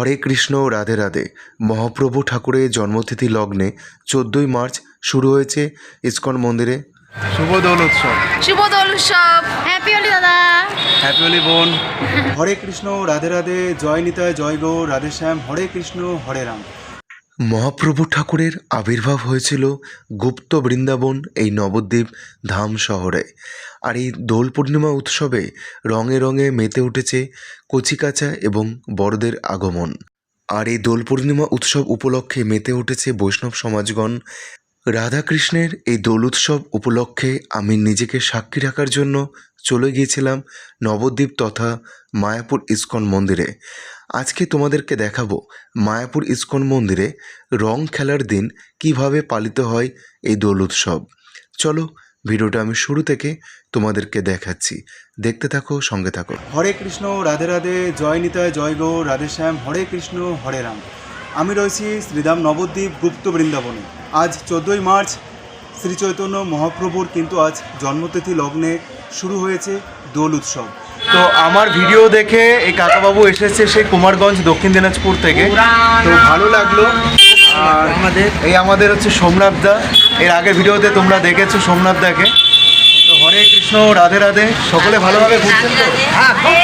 হরে কৃষ্ণ রাধে রাধে। মহাপ্রভু ঠাকুরের জন্মতিথি লগ্নে চোদ্দই মার্চ শুরু হয়েছে ইস্কন মন্দিরে। শুভ দোল উৎসব শুভ দোল উৎসব হ্যাপি হোলি দাদা। হ্যাপি হোলি বোন। হরে কৃষ্ণ রাধে রাধে। জয় নিতায় জয় গৌ রাধে শ্যাম। হরে কৃষ্ণ হরে রাম। মহাপ্রভু ঠাকুরের আবির্ভাব হয়েছিল গুপ্ত বৃন্দাবন এই নবদ্বীপ ধাম শহরে। আর এই দোল পূর্ণিমা উৎসবে রঙে রঙে মেতে উঠেছে কচিকাচা এবং বড়দের আগমন। আর এই দোল পূর্ণিমা উৎসব উপলক্ষে মেতে উঠেছে বৈষ্ণব সমাজগণ রাধাকৃষ্ণের এই দোল উৎসব উপলক্ষে আমি নিজেকে সাক্ষী রাখার জন্য চলে গিয়েছিলাম নবদ্বীপ তথা মায়াপুর ইস্কন মন্দিরে। আজকে তোমাদেরকে দেখাবো মায়াপুর ইস্কন মন্দিরে রং খেলার দিন কীভাবে পালিত হয় এই দোল উৎসব চলো ভিডিওটা আমি শুরু থেকে তোমাদেরকে দেখাচ্ছি। দেখতে থাকো, সঙ্গে থাকো। হরে কৃষ্ণ, রাধে রাধে, জয় নিতায় জয় গৌ, রাধে শ্যাম, হরে কৃষ্ণ, হরে রাম। আমি রয়েছি শ্রীধাম নবদ্বীপ গুপ্ত বৃন্দাবনে। আজ চোদ্দোই মার্চ শ্রী চৈতন্য মহাপ্রভুর কিন্তু আজ জন্মতিথি লগ্নে শুরু হয়েছে দোল উৎসব। তো আমার ভিডিও দেখে এই কাকাবাবু এসেছে সেই কুমারগঞ্জ দক্ষিণ দিনাজপুর থেকে। তো ভালো লাগল। আর আমাদের এই আমাদের হচ্ছে সোমনাথ দা। এর আগের ভিডিওতে তোমরা দেখেছ সোমনাথ দাকে। তো হরে কৃষ্ণ রাধে রাধে। সকলে ভালোভাবে ঘুরছেন তো?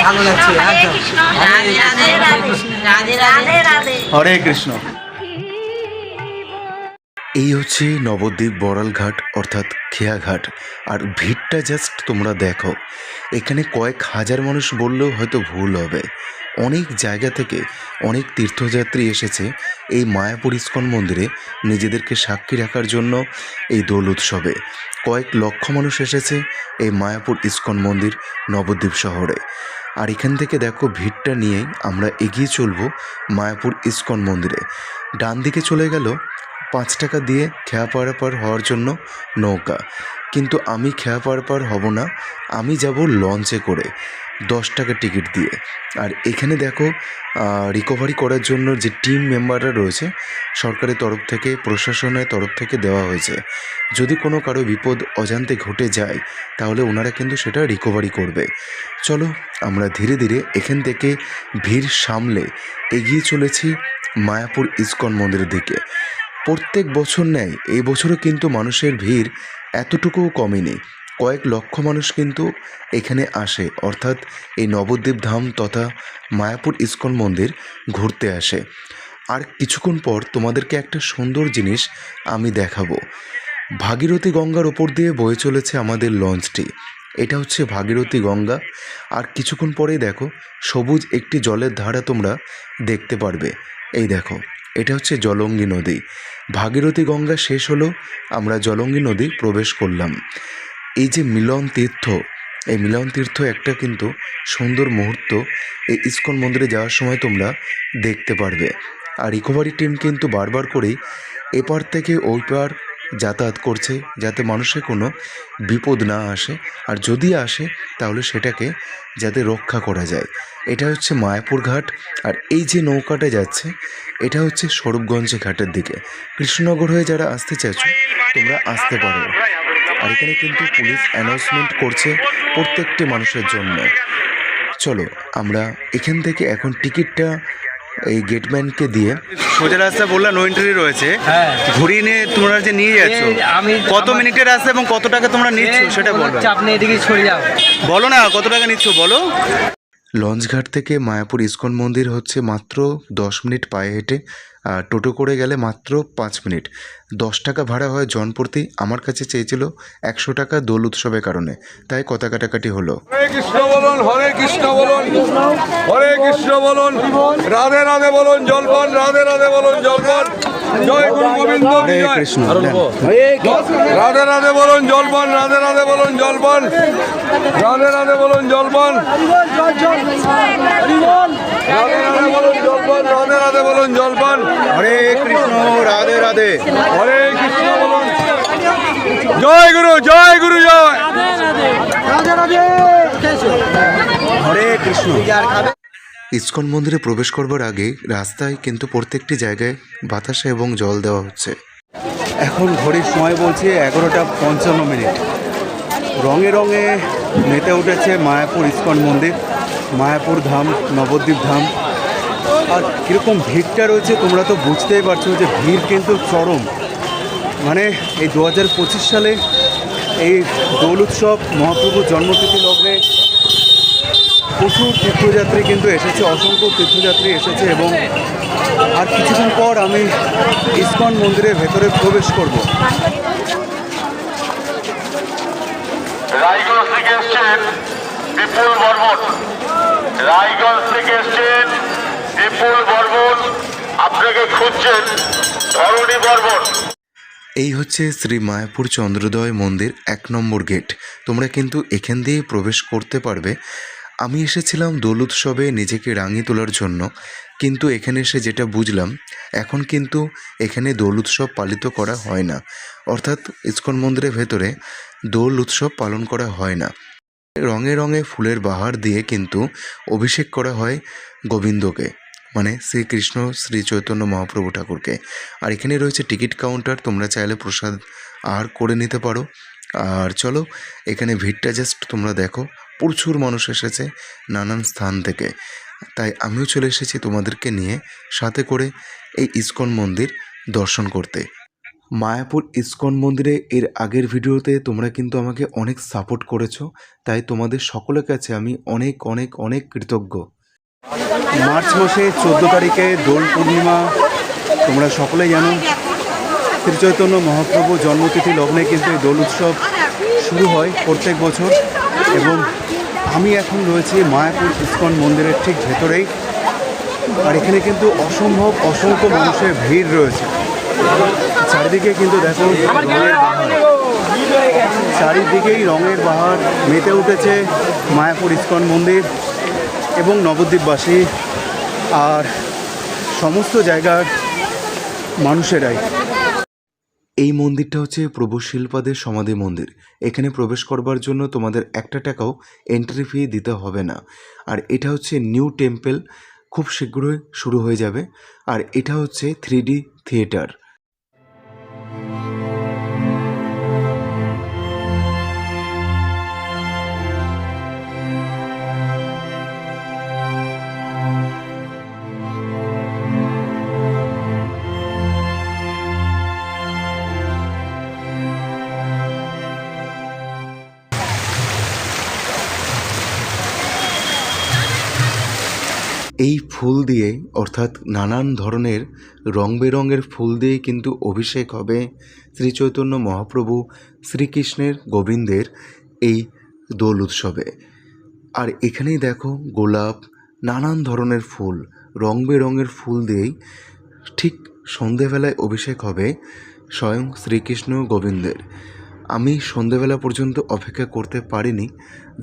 ভালো লাগছে। রাধে রাধে রাধে রাধে রাধে। হরে কৃষ্ণ। এই হচ্ছে নবদ্বীপ বড়াল ঘাট অর্থাৎ খেয়াঘাট। আর ভিড়টা জাস্ট তোমরা দেখো। এখানে কয়েক হাজার মানুষ বললেও হয়তো ভুল হবে। অনেক জায়গা থেকে অনেক তীর্থযাত্রী এসেছে এই মায়াপুর ইস্কন মন্দিরে নিজেদেরকে সাক্ষী রাখার জন্য এই দোল উৎসবে। কয়েক লক্ষ মানুষ এসেছে এই মায়াপুর ইস্কন মন্দির, নবদ্বীপ শহরে। আর এখান থেকে দেখো ভিড়টা নিয়েই আমরা এগিয়ে চলবো মায়াপুর ইস্কন মন্দিরে। ডান দিকে চলে গেল পাঁচ টাকা দিয়ে খেয়া পারাপার হওয়ার জন্য নৌকা। কিন্তু আমি খেয়া পারাপার হব না, আমি যাব লঞ্চে করে দশ টাকা টিকিট দিয়ে। আর এখানে দেখো রিকভারি করার জন্য যে টিম মেম্বাররা রয়েছে, সরকারের তরফ থেকে, প্রশাসনের তরফ থেকে দেওয়া হয়েছে। যদি কোনো কারও বিপদ অজান্তে ঘটে যায়, তাহলে ওনারা কিন্তু সেটা রিকভারি করবে। চলো, আমরা ধীরে ধীরে এখান থেকে ভিড় সামলে এগিয়ে চলেছি মায়াপুর ইস্কন মন্দিরের দিকে। প্রত্যেক বছর নেয়, এই বছরও কিন্তু মানুষের ভিড় এতটুকুও কমেনি। কয়েক লক্ষ মানুষ কিন্তু এখানে আসে, অর্থাৎ এই নবদ্বীপ ধাম তথা মায়াপুর ইস্কন মন্দির ঘুরতে আসে। আর কিছুক্ষণ পর তোমাদেরকে একটা সুন্দর জিনিস আমি দেখাবো। ভাগীরথী গঙ্গার ওপর দিয়ে বয়ে চলেছে আমাদের লঞ্চটি। এটা হচ্ছে ভাগীরথী গঙ্গা। আর কিছুক্ষণ পরেই দেখো, সবুজ একটি জলের ধারা তোমরা দেখতে পারবে। এই দেখো। এটা হচ্ছে জলঙ্গী নদী। ভাগীরথী গঙ্গা শেষ হলো, আমরা জলঙ্গী নদী প্রবেশ করলাম। এই যে মিলন তীর্থ, এই মিলন তীর্থ একটা কিন্তু সুন্দর মুহূর্ত। এই ইস্কন মন্দিরে যাওয়ার সময় তোমরা দেখতে পারবে। আর রিকভারি টিম কিন্তু বারবার করেই এপার থেকে ওই পার যাতায়াত করছে যাতে মানুষের কোনো বিপদ না আসে। আর যদি আসে, তাহলে সেটাকে যাতে রক্ষা করা যায়। এটা হচ্ছে মায়াপুর ঘাট। আর এই যে নৌকাটা যাচ্ছে, এটা হচ্ছে স্বরূপগঞ্জ ঘাটের দিকে। কৃষ্ণনগর হয়ে যারা আসতে চাইছো, তোমরা আসতে পারো। আর এখানে কিন্তু পুলিশ অ্যানাউন্সমেন্ট করছে প্রত্যেকটি মানুষের জন্য। চলো, আমরা এখান থেকে এখন টিকিটটা এই গেটম্যানকে দিয়ে সোজা রাস্তা বললাম নো এন্ট্রি রয়েছে। হ্যাঁ। ঘুরিয়ে নিয়ে তোমরা যে নিয়ে যাচ্ছ আমি কত মিনিটের রাস্তা এবং কত টাকা তোমরা নিচ্ছ সেটা বলো। আপনি এদিকে সরে যাও বলো না কত টাকা নিচ্ছ বলো। লঞ্চঘাট থেকে মায়াপুর ইস্কন মন্দির হচ্ছে মাত্র দশ মিনিট পায়ে হেঁটে, আর টোটো করে গেলে মাত্র পাঁচ মিনিট। দশ টাকা ভাড়া হয় জনপ্রতি, আমার কাছে চেয়েছিল একশো টাকা দোল উৎসবের কারণে। তাই কথা কাটাকাটি হলো। হরে কৃষ্ণ বলুন, হরে কৃষ্ণ বলুন, হরে কৃষ্ণ বলুন, রাধে রাধে বলুন জলপান রাধে রাধে বলুন জলপান জয় গুরু গোবিন্দ কৃষ্ণ রাধে রাধে বলুন জলপান রাধে রাধে বলুন জলপান। রাধে রাধে বলুন জলপান। রাধে রাধে বলুন জলপান রাধে রাধে বলুন জলপান। হরে কৃষ্ণ রাধে রাধে। হরে কৃষ্ণ বলুন। জয় গুরু জয় গুরু জয়। রাধে রাধে। হরে কৃষ্ণ। ইস্কন মন্দিরে প্রবেশ করবার আগে রাস্তায় কিন্তু প্রত্যেকটি জায়গায় বাতাসা এবং জল দেওয়া হচ্ছে। এখন ঘড়ির সময় বলছে এগারোটা পঞ্চান্ন মিনিট। রঙে রঙে মেতে উঠেছে মায়াপুর ইস্কন মন্দির, মায়াপুর ধাম, নবদ্বীপ ধাম। আর কীরকম ভিড়টা রয়েছে তোমরা তো বুঝতেই পারছ যে ভিড় কিন্তু চরম। মানে এই দু হাজার পঁচিশ সালে এই দোল উৎসব, মহাপ্রভুর জন্মতিথি লগ্নে প্রচুর তীর্থযাত্রী কিন্তু এসেছে অসংখ্য তীর্থযাত্রী এসেছে এবং আর কিছুদিন পর আমি ইস্কন মন্দিরের ভেতরে প্রবেশ করব। রায়গঞ্জ থেকে এসছেন বিপুল বর্মন। রায়গঞ্জ থেকে এসছেন বিপুল বর্মন। আপনাকে খুঁজছেন ধরণী বর্মন। এই হচ্ছে শ্রী মায়াপুর চন্দ্রোদয় মন্দির এক নম্বর গেট। তোমরা কিন্তু এখান দিয়েই প্রবেশ করতে পারবে। আমি এসেছিলাম দোল উৎসবে নিজেকে রাঙিয়ে তোলার জন্য, কিন্তু এখানে এসে যেটা বুঝলাম, এখন কিন্তু এখানে দোল উৎসব পালিত করা হয় না। অর্থাৎ ইস্কন মন্দিরের ভেতরে দোল উৎসব পালন করা হয় না। রঙে রঙে ফুলের বাহার দিয়ে কিন্তু অভিষেক করা হয় গোবিন্দকে মানে শ্রীকৃষ্ণ শ্রী চৈতন্য মহাপ্রভু ঠাকুরকে। আর এখানে রয়েছে টিকিট কাউন্টার, তোমরা চাইলে প্রসাদ আর করে নিতে পারো। আর চলো, এখানে ভিড়টা জাস্ট তোমরা দেখো। প্রচুর মানুষ এসেছে নানান স্থান থেকে। তাই আমিও চলে এসেছি তোমাদেরকে নিয়ে সাথে করে এই ইস্কন মন্দির দর্শন করতে। মায়াপুর ইস্কন মন্দিরে এর আগের ভিডিওতে তোমরা কিন্তু আমাকে অনেক সাপোর্ট করেছ, তাই তোমাদের সকলের কাছে আমি অনেক অনেক অনেক কৃতজ্ঞ। মার্চ মাসে চোদ্দ তারিখে দোল পূর্ণিমা, তোমরা সকলেই জানো, শ্রীচৈতন্য মহাপ্রভু জন্মতিথি লগ্নে কিন্তু এই দোল উৎসব শুরু হয় প্রত্যেক বছর এবং আমি এখন রয়েছি মায়াপুর ইস্কন মন্দিরের ঠিক ভেতরেই। আর এখানে কিন্তু অসম্ভব অসংখ্য মানুষের ভিড় রয়েছে। চারিদিকে কিন্তু দেখো রঙের চারিদিকেই রঙের বাহার মেতে উঠেছে মায়াপুর ইস্কন মন্দির এবং নবদ্বীপবাসী আর সমস্ত জায়গার মানুষেরাই। এই মন্দিরটা হচ্ছে প্রভু শিল্পাদের সমাধি মন্দির। এখানে প্রবেশ করবার জন্য তোমাদের একটা টাকাও এন্ট্রি ফি দিতে হবে না। আর এটা হচ্ছে নিউ টেম্পেল খুব শীঘ্রই শুরু হয়ে যাবে। আর এটা হচ্ছে থ্রি ডি থিয়েটার এই ফুল দিয়ে, অর্থাৎ নানান ধরনের রং বেরঙের ফুল দিয়ে কিন্তু অভিষেক হবে শ্রী চৈতন্য মহাপ্রভু শ্রীকৃষ্ণের গোবিন্দের এই দোল উৎসবে। আর এখানেই দেখো গোলাপ, নানান ধরনের ফুল রং বেরঙের ফুল দিয়েই ঠিক সন্ধেবেলায় অভিষেক হবে স্বয়ং শ্রীকৃষ্ণ গোবিন্দের। আমি সন্ধেবেলা পর্যন্ত অপেক্ষা করতে পারিনি,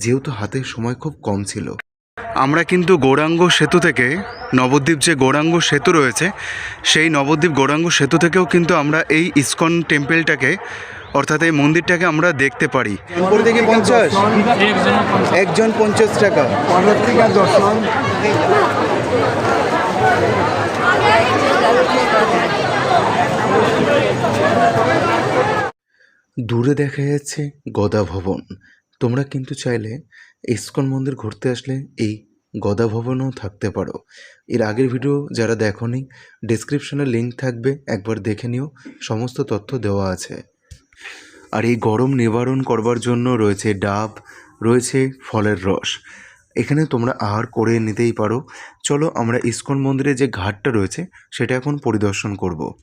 যেহেতু হাতে সময় খুব কম ছিল। আমরা কিন্তু গৌরাঙ্গ সেতু থেকে নবদ্বীপ যে গৌরাঙ্গ সেতু রয়েছে সেই নবদ্বীপ গৌরাঙ্গ সেতু থেকেও কিন্তু আমরা এই ইস্কন টেম্পেলটাকে অর্থাৎ এই মন্দিরটাকে আমরা দেখতে পারি। থেকে পঞ্চাশ? একজন পঞ্চাশ টাকা। দূরে দেখা যাচ্ছে গদা ভবন। তোমরা কিন্তু চাইলে ইস্কন মন্দির ঘুরতে আসলে এই গদা ভবনেও থাকতে পারো। এর আগের ভিডিও যারা দেখোনি ডেসক্রিপশনে লিঙ্ক থাকবে, একবার দেখে নিও। সমস্ত তথ্য দেওয়া আছে। আর এই গরম নিবারণ করবার জন্য রয়েছে ডাব, রয়েছে ফলের রস। এখানে তোমরা আহার করে নিতেই পারো। চলো আমরা ইস্কন মন্দিরে যে ঘাটটা রয়েছে, সেটা এখন পরিদর্শন করব।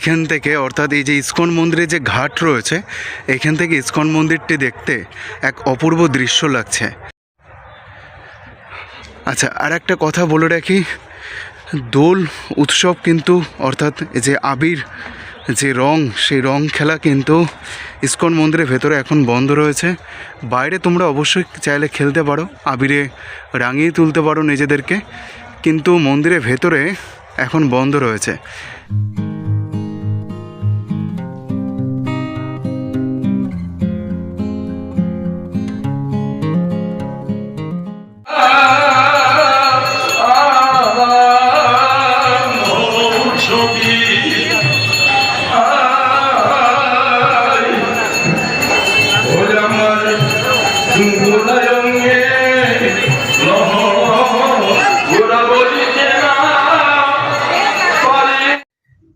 এখান থেকে অর্থাৎ এই যে ইস্কন মন্দিরে যে ঘাট রয়েছে, এখান থেকে ইস্কন মন্দিরটি দেখতে এক অপূর্ব দৃশ্য লাগছে। আচ্ছা আর একটা কথা বলে রাখি, দোল উৎসব কিন্তু অর্থাৎ যে আবির যে রং, সেই রং খেলা কিন্তু ইস্কন মন্দিরের ভেতরে এখন বন্ধ রয়েছে। বাইরে তোমরা অবশ্যই চাইলে খেলতে পারো, আবিরে রাঙিয়ে তুলতে পারো নিজেদেরকে, কিন্তু মন্দিরের ভেতরে এখন বন্ধ রয়েছে।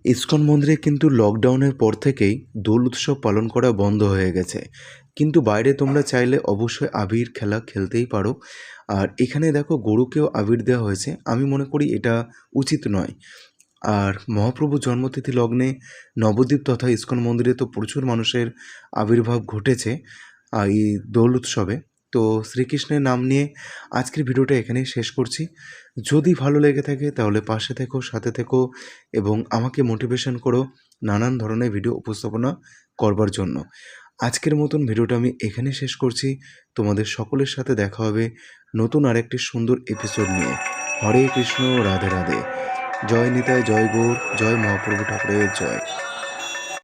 ইস্কন মন্দিরে কিন্তু লকডাউনের পর থেকেই দোল উৎসব পালন করা বন্ধ হয়ে গেছে। কিন্তু বাইরে তোমরা চাইলে অবশ্যই আবির খেলা খেলতেই পারো। আর এখানে দেখো গরুকেও আবির দেওয়া হয়েছে। আমি মনে করি এটা উচিত নয়। আর মহাপ্রভু জন্মতিথি লগ্নে নবদ্বীপ তথা ইস্কন মন্দিরে তো প্রচুর মানুষের আবির্ভাব ঘটেছে এই দোল উৎসবে। তো শ্রীকৃষ্ণের নাম নিয়ে আজকের ভিডিওটা এখানেই শেষ করছি। যদি ভালো লেগে থাকে তাহলে পাশে থেকো, সাথে থেকো এবং আমাকে মোটিভেশন করো নানান ধরনের ভিডিও উপস্থাপনা করবার জন্য। আজকের মতন ভিডিওটা আমি এখানে শেষ করছি। তোমাদের সকলের সাথে দেখা হবে নতুন আরেকটি সুন্দর এপিসোড নিয়ে। হরে কৃষ্ণ, রাধে রাধে। জয় নিতায় জয় গৌর জয় মহাপ্রভু ঠাকুরের জয়।